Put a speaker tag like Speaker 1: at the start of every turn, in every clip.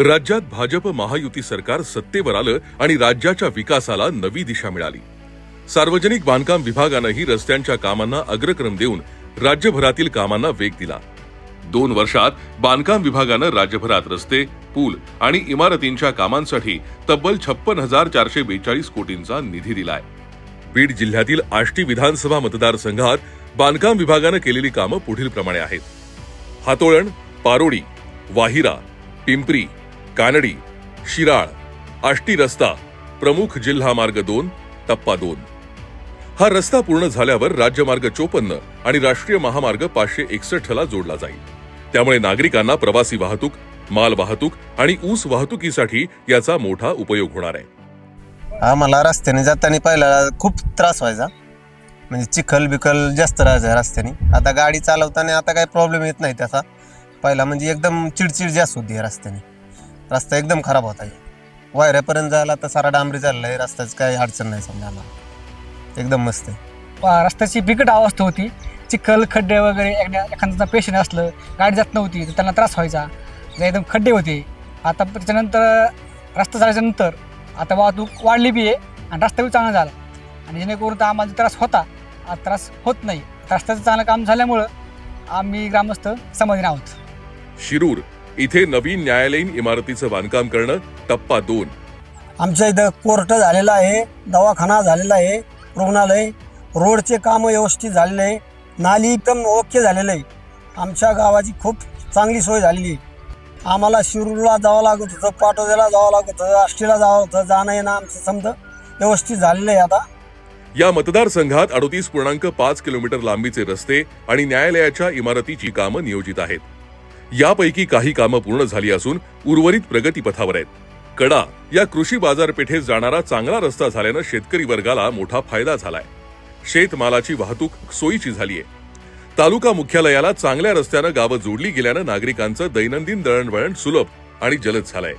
Speaker 1: राज्यात भाजप महायुती सरकार सत्तेवर आलं आणि राज्याच्या विकासाला नवी दिशा मिळाली. सार्वजनिक बांधकाम विभागानंही रस्त्यांच्या कामांना अग्रक्रम देऊन राज्यभरातील कामांना वेग दिला. दोन वर्षात बांधकाम विभागानं राज्यभरात रस्ते पूल आणि इमारतींच्या कामांसाठी तब्बल छप्पन हजार चारशे बेचाळीस कोटींचा निधी दिलाय. बीड जिल्ह्यातील आष्टी विधानसभा मतदारसंघात बांधकाम विभागानं केलेली कामं पुढील प्रमाणे आहेत. हातोळण पारोडी वाहिरा पिंपरी कानडी शिराळ आष्टी रस्ता प्रमुख जिल्हा मार्ग दोन टप्पा दोन. हा रस्ता पूर्ण झाल्यावर राज्यमार्ग चोपन्न आणि राष्ट्रीय महामार्ग पाचशे एकसष्टला जोडला जाईल. त्यामुळे नागरिकांना प्रवासी वाहतूक माल वाहतूक आणि ऊस वाहतुकीसाठी याचा मोठा उपयोग होणार आहे.
Speaker 2: आम्हाला रस्त्याने जाताना पहिला खूप त्रास व्हायचा. म्हणजे चिखल बिखल जास्त राहायचा रस्त्याने. आता गाडी चालवताना आता काही प्रॉब्लेम येत नाही त्याचा. पहिला म्हणजे एकदम चिडचिड जास्त होती रस्त्याने. रस्ता एकदम खराब होता वायऱ्यापर्यंत जायला तर सारा डांबरी चालला आहे रस्त्याची काही अडचण नाही समजा आम्हाला. एकदम मस्त आहे.
Speaker 3: प- रस्त्याची बिकट अवस्था होती. चिखल खड्डे वगैरे एकदा एखाद्याचा पेशंट असलं गाडी जात नव्हती तर त्यांना त्रास व्हायचा. जे एकदम खड्डे होते. आता त्याच्यानंतर रस्ता झाल्याच्यानंतर आता वाहतूक वाढली बी आहे आणि रस्ता बी चांगला झाला. आणि जेणेकरून तर आम्हाला जो त्रास होता. आता त्रास होत नाही. रस्त्याचं चांगलं काम झाल्यामुळं आम्ही ग्रामस्थ समाधानी आहोत.
Speaker 1: शिरूर इथे नवीन न्यायालयीन इमारतीचं बांधकाम करणं टप्पा दोन.
Speaker 4: आमच्या इथं कोर्ट झालेला आहे दवाखाना झालेला आहे रुग्णालय रोडचे काम व्यवस्थित झालेले आहे नाली एकदम ओके झालेलं आहे. आमच्या गावाची खूप चांगली सोय झालेली आहे. आम्हाला शिरूरला जावं लागत होतं पाटोद्याला जावं लागत होतं आष्टीला जावं होतं जाणं येणं आमचं समजा व्यवस्थित झालेलं आहे आता.
Speaker 1: या मतदारसंघात अडोतीस पूर्णांक पाच किलोमीटर लांबीचे रस्ते आणि न्यायालयाच्या इमारतीची कामं नियोजित आहेत. यापैकी काही कामं पूर्ण झाली असून उर्वरित प्रगतीपथावर आहेत. कडा या कृषी बाजारपेठेत जाणारा चांगला रस्ता झाल्यानं शेतकरी वर्गाला मोठा फायदा झालाय. शेतमालाची वाहतूक सोयीची झालीय. तालुका मुख्यालयाला चांगल्या रस्त्यानं गावं जोडली गेल्यानं नागरिकांचं दैनंदिन दळणवळण सुलभ आणि जलद झालंय.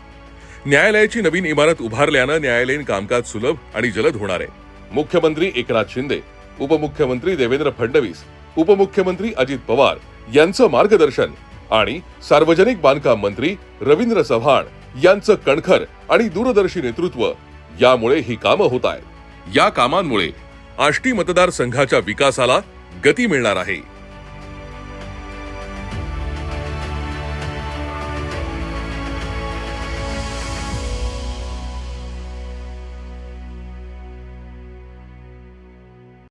Speaker 1: न्यायालयाची नवीन इमारत उभारल्यानं न्यायालयीन कामकाज सुलभ आणि जलद होणार आहे. मुख्यमंत्री एकनाथ शिंदे उपमुख्यमंत्री देवेंद्र फडणवीस उपमुख्यमंत्री अजित पवार यांचं मार्गदर्शन आणि सार्वजनिक बांधकाम मंत्री रवींद्र चव्हाण यांचं कणखर आणि दूरदर्शी नेतृत्व यामुळे ही कामं होत आहेत. या कामांमुळे आष्टी मतदारसंघाच्या विकासाला गती मिळणार आहे.